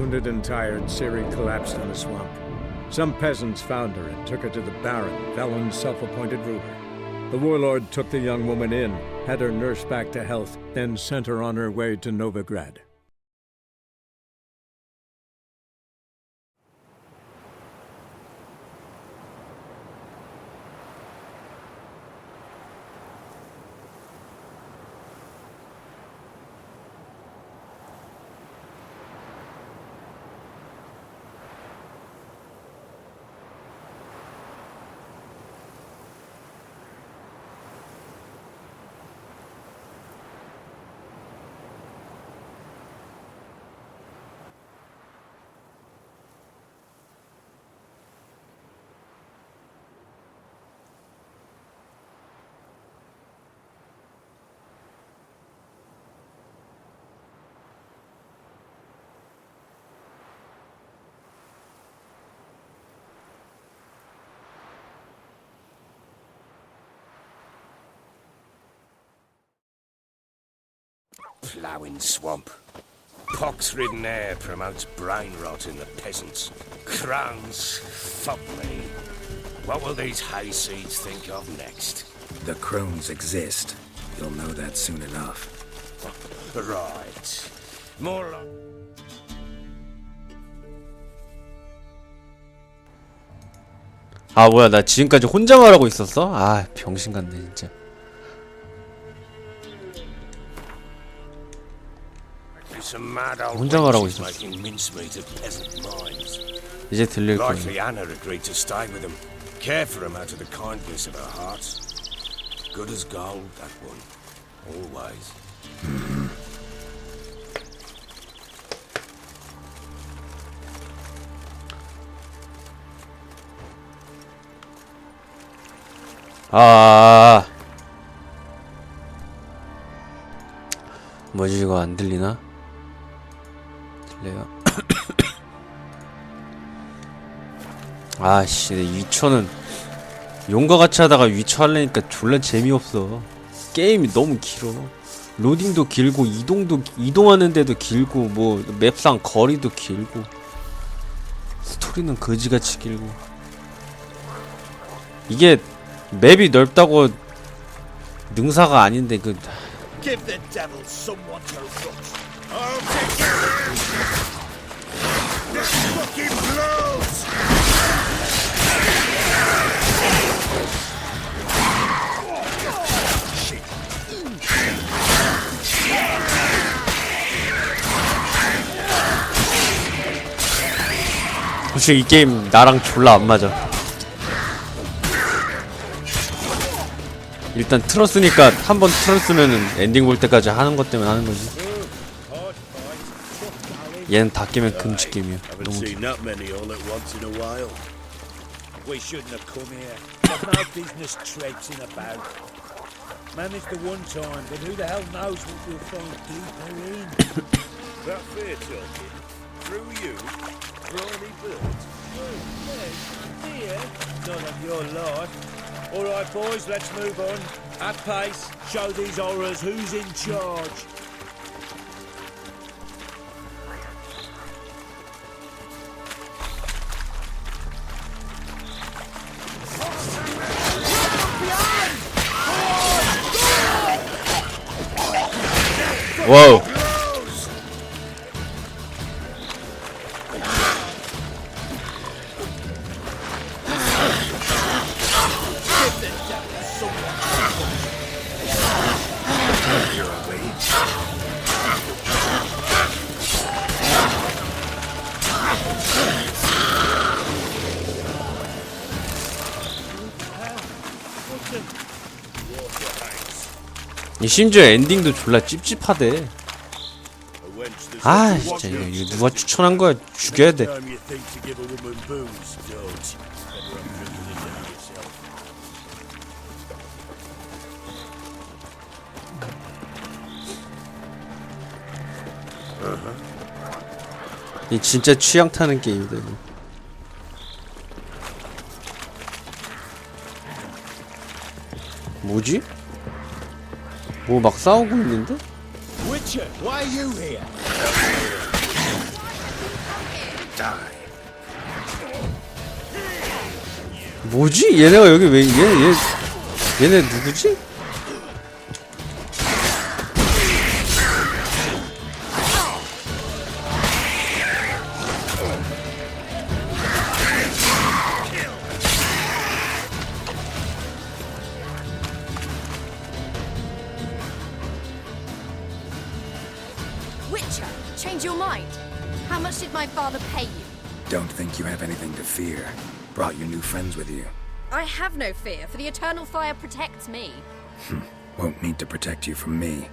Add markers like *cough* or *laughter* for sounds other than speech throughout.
Wounded and tired, Ciri collapsed in the swamp. Some peasants found her and took her to the Baron, Velen's self-appointed ruler. The warlord took the young woman in, had her nursed back to health, then sent her on her way to Novigrad. Ploughing swamp. Pox-ridden air promotes brain rot in the peasants. Crowns, fuck me. What will these hayseeds think of next? The crones exist. You'll know that soon enough. Right. More like... 아 뭐야 나 지금까지 혼자 말하고 있었어? 아 병신 같네 진짜 혼자 말하고 wench 있었어. making mincemeat of peasant minds. 이제 들릴 거야 Likely Anna agreed to stay with him, care for him out of the kindness of her heart. Good as gold, that one. Always. 아 뭐지 이거 안 들리나? 들려요? *coughs* 아씨 위쳐는 용과 같이 하다가 위쳐 하려니까 졸라 재미없어. 게임이 너무 길어. 로딩도 길고 이동도 이동하는데도 길고 뭐 맵상 거리도 길고 스토리는 거지같이 길고. 이게 맵이 넓다고 능사가 아닌데 그 솔직히 이 게임 나랑 졸라 안 맞아. 일단 틀었으니까 한 번 틀었으면은 엔딩 볼 때까지 하는 것 때문에 하는 거지. 얘는 다 깨면 금지 게임이야. 너무 while. We shouldn't have come here. There's no business traipsing about. Managed the one time, but who the hell knows what we'll find deeper in? That fair talking. Through you, briny birds. Here, none of your lot. All right, boys, let's move on. At pace, show these horrors who's in charge. 와 심지어 엔딩도 졸라 찝찝하대. 아 진짜 이거. 이거 누가 추천한 거야? 죽여야 돼. 이 진짜 취향 타는 게임이다 이거. 뭐지? 뭐 막 싸우고 있는데? Witcher, why are you here? 뭐지? 얘네가 여기 왜 얘, 얘 얘네 누구지? Friends with you. I have no fear, for the eternal fire protects me. Hmm, won't need to protect you from me.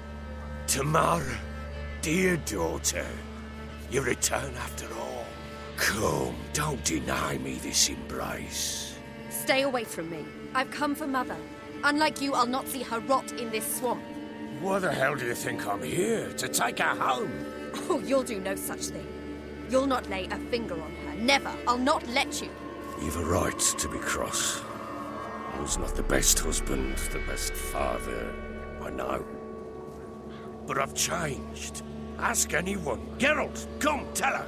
Tamara, dear daughter, you return after all. Come, don't deny me this embrace. Stay away from me. I've come for Mother. Unlike you, I'll not see her rot in this swamp. What the hell do you think I'm here? To take her home? Oh, you'll do no such thing. You'll not lay a finger on her. Never. I'll not let you. You've a right to be cross. I was not the best husband, the best father, I know. But I've changed. Ask anyone. Geralt, come, tell her.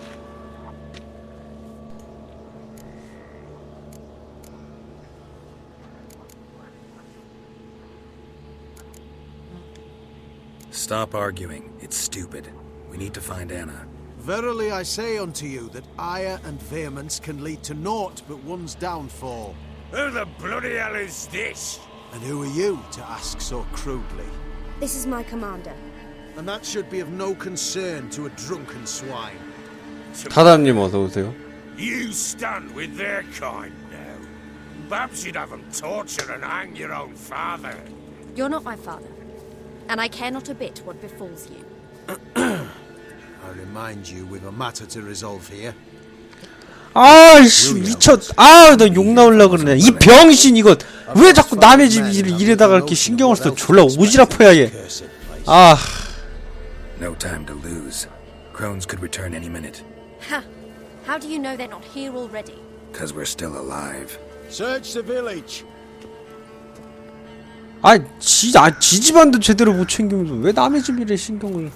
Stop arguing. It's stupid. We need to find Anna. Verily I say unto you that ire and vehemence can lead to naught but one's downfall. Who the bloody hell is this? And who are you to ask so crudely? This is my commander. And that should be of no concern to a drunken swine. 타다님 어서 오세요. You stand with their kind now. Perhaps you'd have them torture and hang your own father. You're not my father, and I care not a bit what befalls you. *clears throat* I remind you we've a matter to resolve here. 아이씨 미쳤. 아나 욕 나올라 그러네. 이 병신 이거 왜 자꾸 남의 집 일을 이래다가 이렇게 신경을 써 졸라 오지랖해야 얘. 아 No time to lose. Crones could return any minute, Ha! How do you know they're not here already? because we're still alive. Search the village. 아, 지, 아, 지 집안도 제대로 못 챙기면서 왜 남의 집일에 신경을.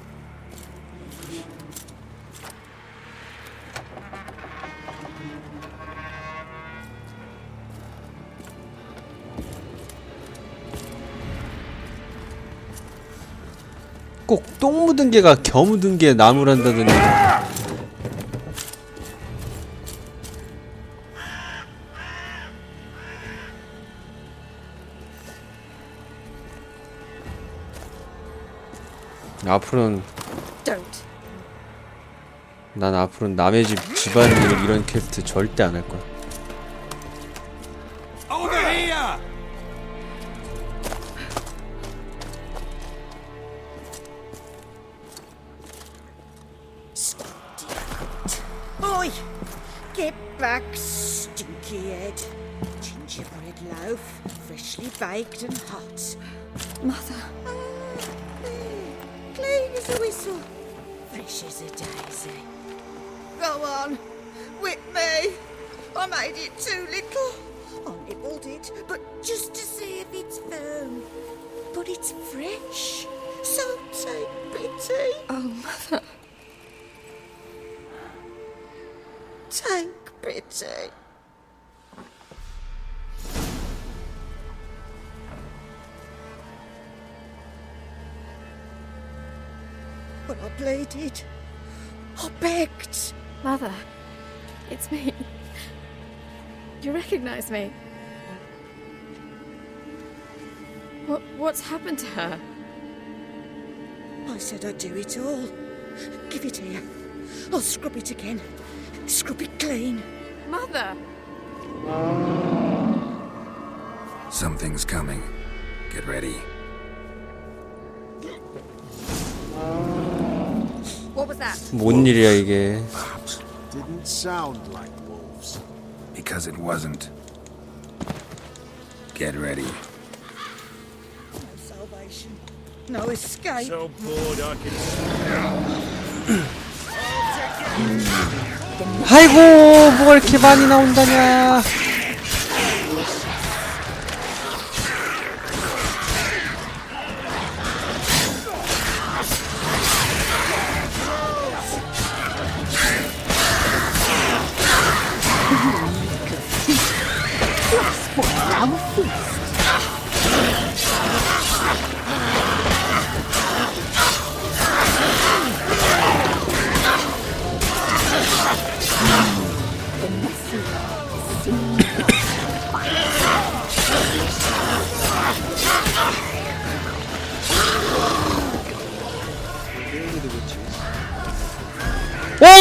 꼭 똥 묻은 개가 겨 묻은 개 나무란다더니. 앞으로는. 난 앞으로는 남의 집 집안일 이런 퀘스트 절대 안 할 거야. But it's fresh, so take pity. Oh, Mother. Take pity. But I pleaded. I begged. Mother. It's me. You recognize me? What, what's happened to her? I said I'd do it all. Give it here. I'll scrub it again. Scrub it clean. Mother! Something's coming. Get ready. What was that? 뭔 일이야 이게? Didn't sound like wolves. Because it wasn't. Get ready. No salvation. No escape. So bored I can 아이고 뭐가 이렇게 많이 나온다냐?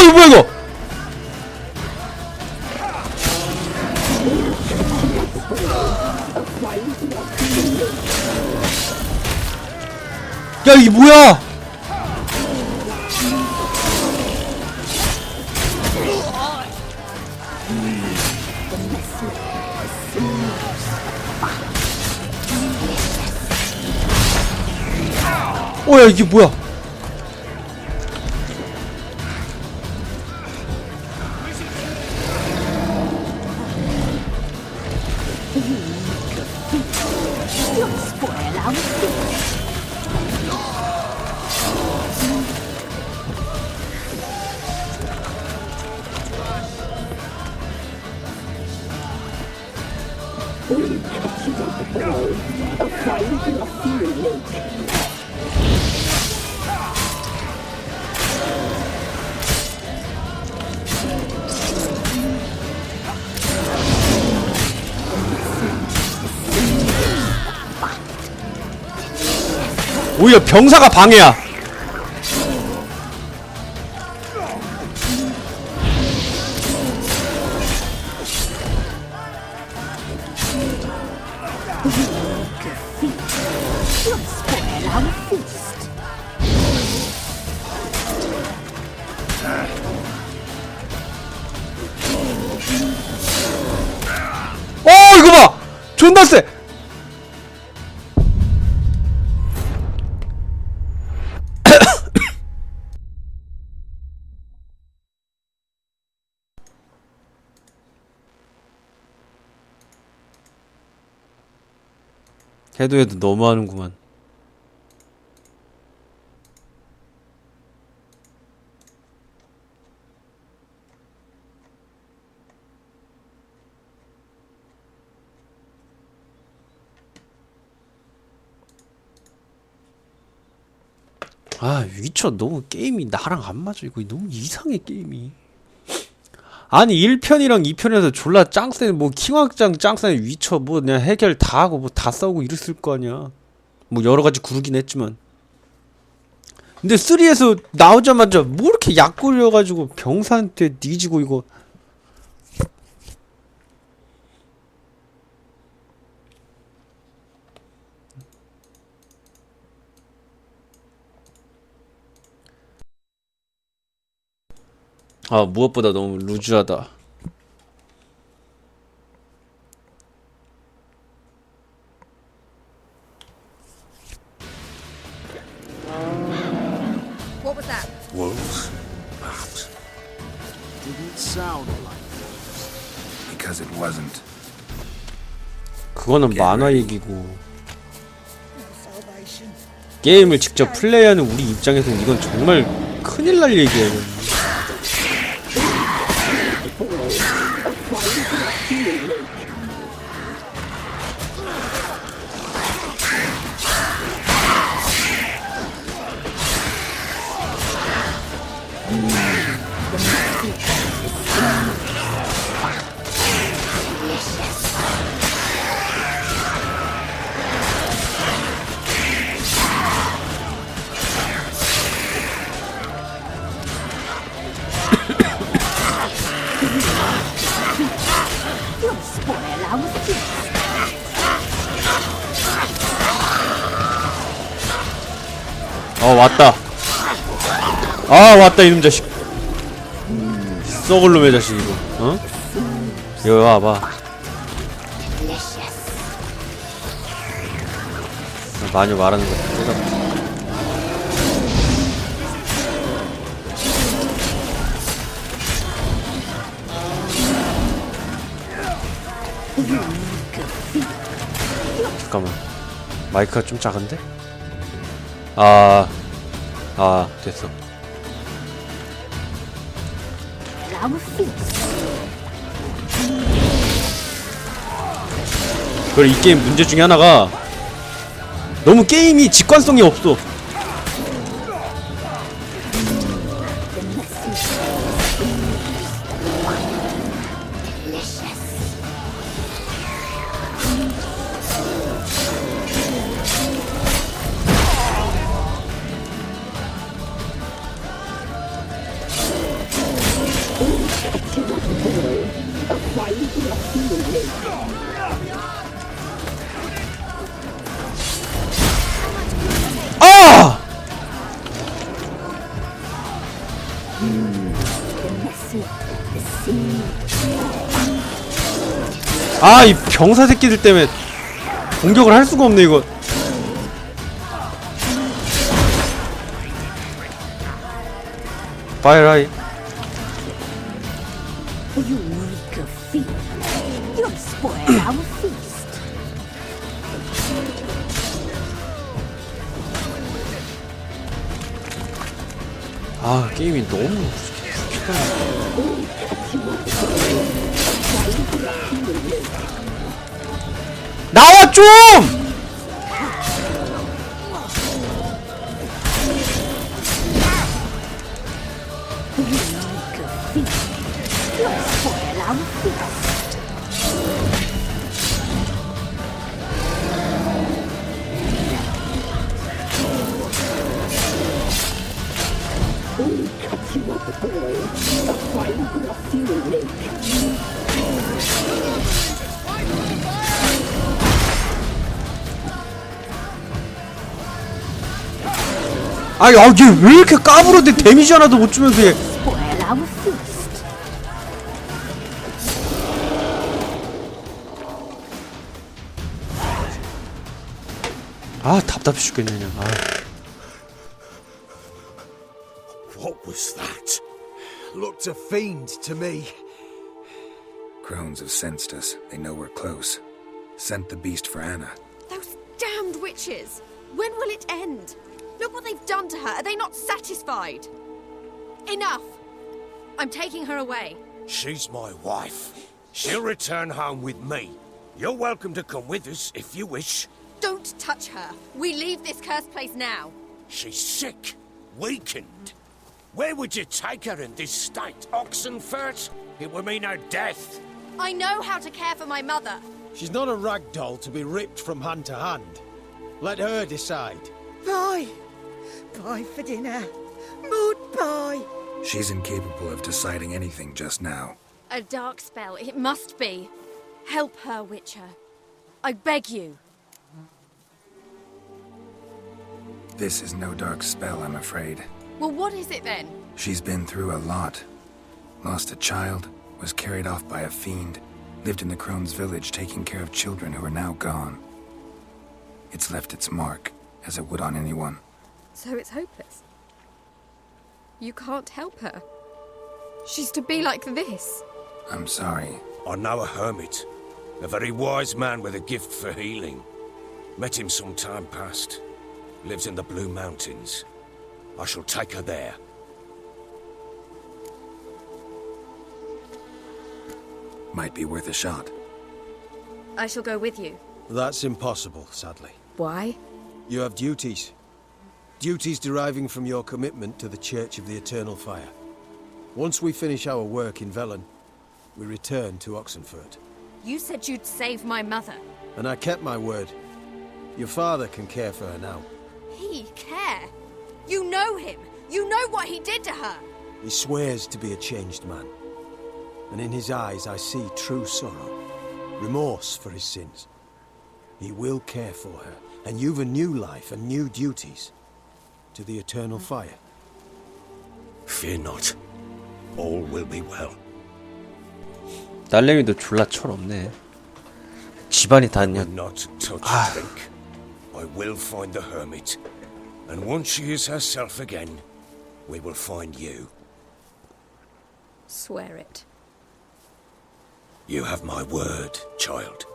이거 뭐야 이거? 야 이게 뭐야? 어야 이게 뭐야? 오히려 병사가 방해야. 해도 해도 너무 하는구만. 아 위쳐 너무 게임이 나랑 안 맞아. 이거 너무 이상해 게임이 아니 1편이랑 2편에서 졸라 짱센 뭐 킹왕짱 짱센 위쳐 뭐 그냥 해결 다 하고 뭐 다 싸우고 이랬을 거 아니야. 뭐 여러가지 구르긴 했지만. 근데 3에서 나오자마자 뭐 이렇게 약 굴려가지고 병사한테 뒤지고 이거 아 무엇보다 너무 루즈하다 What was that? Wolves? Perhaps. Didn't sound like Because it wasn't. 그거는 만화 얘기고. 게임을 직접 플레이하는 우리 입장에서는 이건 정말 큰일 날 얘기 어 왔다. 아 왔다 이놈 자식. 썩을 놈의 자식 이거 어? 여기 와봐. 마녀 말하는 거 마이크가 좀 작은데? 아, 아, 됐어. 그래, 이 게임 문제 중에 하나가 너무 게임이 직관성이 없어. 아, 이 병사 새끼들 때문에 공격을 할 수가 없네, 이거. feast. 아, 게임이 너무 나와 좀! 아니 아, 얘왜 이렇게 까불어대 데미지 하나도 못 주면서 얘 Spoil our feast. 아 답답해 죽겠네 그냥 아. What was that? Looked a fiend to me. Crones have sensed us. They know we're close. Sent the beast for Anna. Those damned witches! When will it end? Look what they've done to her. Are they not satisfied? Enough! I'm taking her away. She's my wife. She'll return home with me. You're welcome to come with us if you wish. Don't touch her. We leave this cursed place now. She's sick, weakened. Where would you take her in this state? Oxenfurt? It would mean her death. I know how to care for my mother. She's not a rag doll to be ripped from hand to hand. Let her decide. Bye. Bye for dinner. Mood bye. She's incapable of deciding anything just now. A dark spell, it must be. Help her, Witcher. I beg you. This is no dark spell, I'm afraid. Well, what is it then? She's been through a lot. Lost a child, was carried off by a fiend, lived in the Crone's village taking care of children who are now gone. It's left its mark, as it would on anyone. So it's hopeless. You can't help her. She's to be like this. I'm sorry. I know a hermit, a very wise man with a gift for healing. Met him some time past. Lives in the Blue Mountains. I shall take her there. Might be worth a shot. I shall go with you. That's impossible, sadly. Why? You have duties. Duties deriving from your commitment to the Church of the Eternal Fire. Once we finish our work in Velen, we return to Oxenfurt. You said you'd save my mother. And I kept my word. Your father can care for her now. He care. You know him. You know what he did to her. He swears to be a changed man. And in his eyes I see true sorrow, remorse for his sins. He will care for her, and you've a new life and new duties To the eternal fire. Fear not. All will be well. 딸내미도 졸라 철없네 집안이 다 Will 그냥 not touch drink. I will find the hermit. And once she is herself again, we will find you. Swear it. You have my word, child.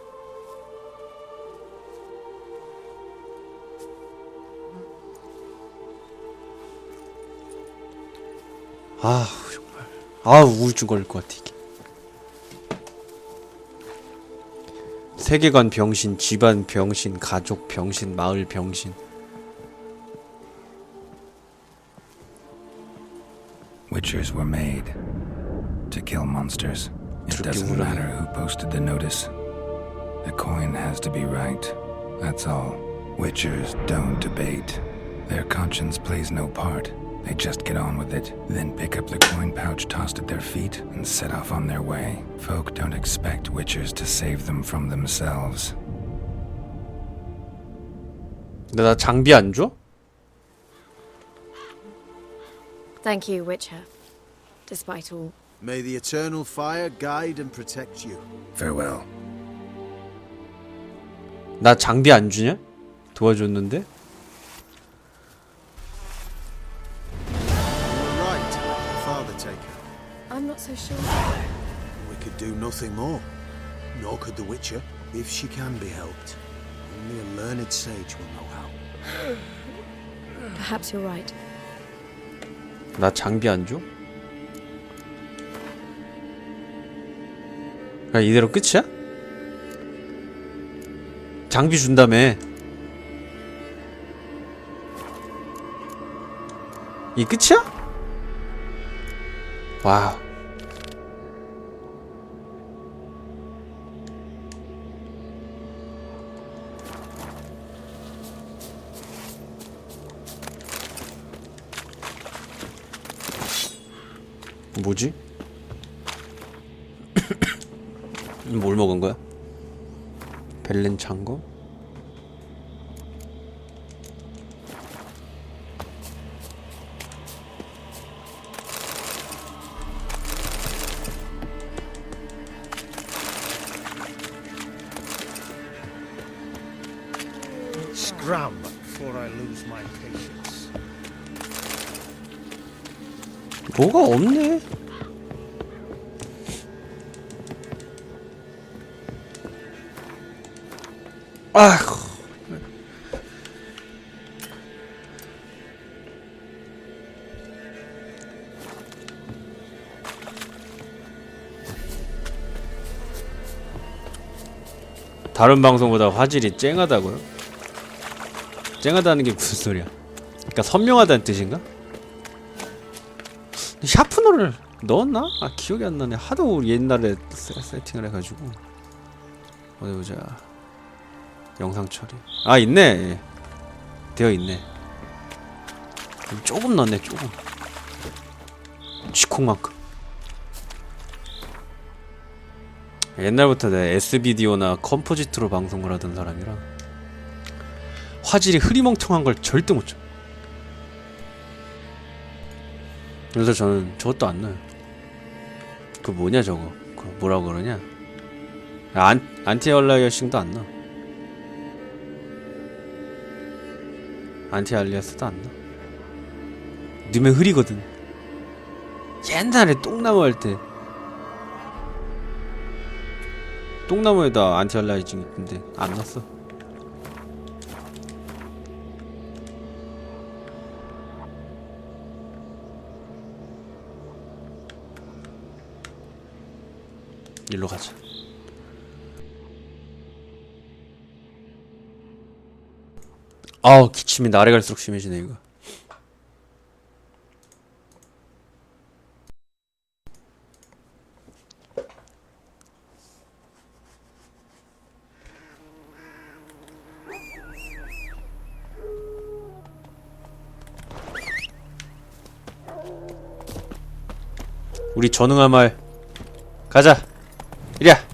아 정말 아 우울증 걸릴 것 같아 이게 세계관 병신 집안 병신 가족 병신 마을 병신 Witchers were made to kill monsters. It 그렇게 doesn't 우울하네. matter who posted the notice. The coin has to be right. That's all. Witchers don't debate. Their conscience plays no part. They just get on with it, then pick up the coin pouch tossed at their feet and set off on their way. Folk don't expect witchers to save them from themselves. 근데 나 장비 안 줘? Thank you, Witcher. Despite all. May the eternal fire guide and protect you. Farewell. 나 장비 안 주냐? 도와줬는데? Nothing more. Nor could the Witcher, if she can be helped. Only a learned sage will know how. Perhaps you're right. 나 장비 안 줘? 그냥 이대로 끝이야? 장비 준다며 이 끝이야? 와우 뭐지? *coughs* 뭘 먹은 거야? 벨렌 창고? 뭐가 없네. 아휴. 다른 방송보다 화질이 쨍하다고요? 쨍하다는 게 무슨 소리야? 그러니까 선명하다는 뜻인가? 샤프너를 넣었나? 아 기억이 안 나네. 하도 옛날에 세, 세팅을 해가지고 어디 보자. 영상 처리. 아 있네. 예. 되어 있네. 조금 넣었네 조금. 쥐콩만큼. 옛날부터 내 S비디오나 컴포지트로 방송을 하던 사람이라 화질이 흐리멍텅한 걸 절대 못 쳐. 그래서 저는 저것도 안 넣어요. 그 뭐냐 저거. 그 뭐라고 그러냐? 안 안티 얼라이어싱도 안 넣어. 안티 알리아스도 안 넣어. 넣으면 흐리거든. 옛날에 똥나무 할 때. 똥나무에다 안티 알라이징 있는데 안 넣었어. 일로 가자. 아우 기침이 나래 갈수록 심해지네 이거. 우리 전응한 말 가자. 이리야. *coughs*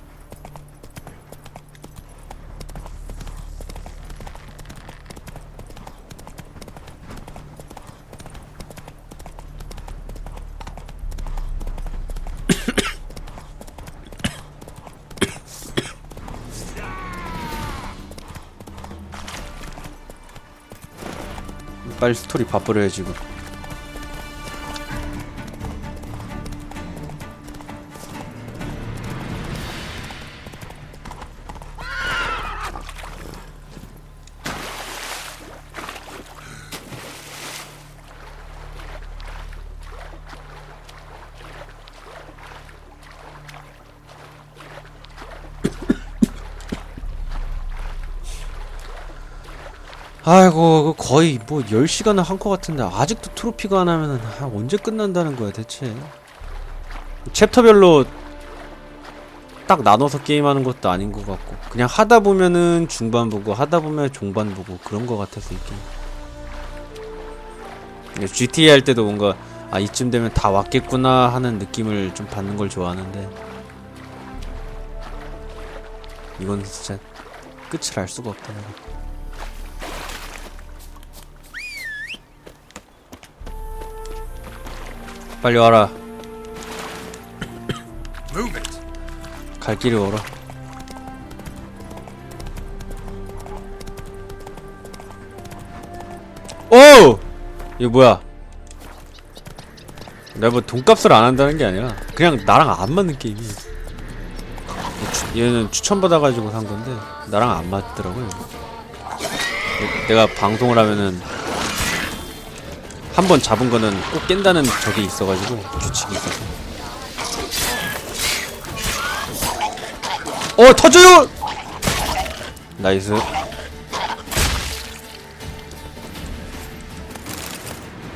빨리 스토리 바쁘려 지금. 그 거의 뭐 10시간을 한 것 같은데 아직도 트로피가 안 하면은 아, 언제 끝난다는 거야 대체 챕터별로 딱 나눠서 게임하는 것도 아닌 것 같고 그냥 하다 보면은 중반 보고 하다 보면 종반 보고 그런 것 같아서 이게 이게 GTA 할 때도 뭔가 아 이쯤 되면 다 왔겠구나 하는 느낌을 좀 받는 걸 좋아하는데 이건 진짜 끝을 알 수가 없다 내가. 빨리 와라. *coughs* 갈 길이 멀어. 오! 이거 뭐야? 내가 뭐 돈값을 안 한다는 게 아니라 그냥 나랑 안 맞는 게임이. 추- 얘는 추천받아가지고 산 건데 나랑 안 맞더라고요. 내가 방송을 하면은 한 번 잡은 거는 꼭 깬다는 적이 있어가지고 규칙이 있어서. 어 터져요! 나이스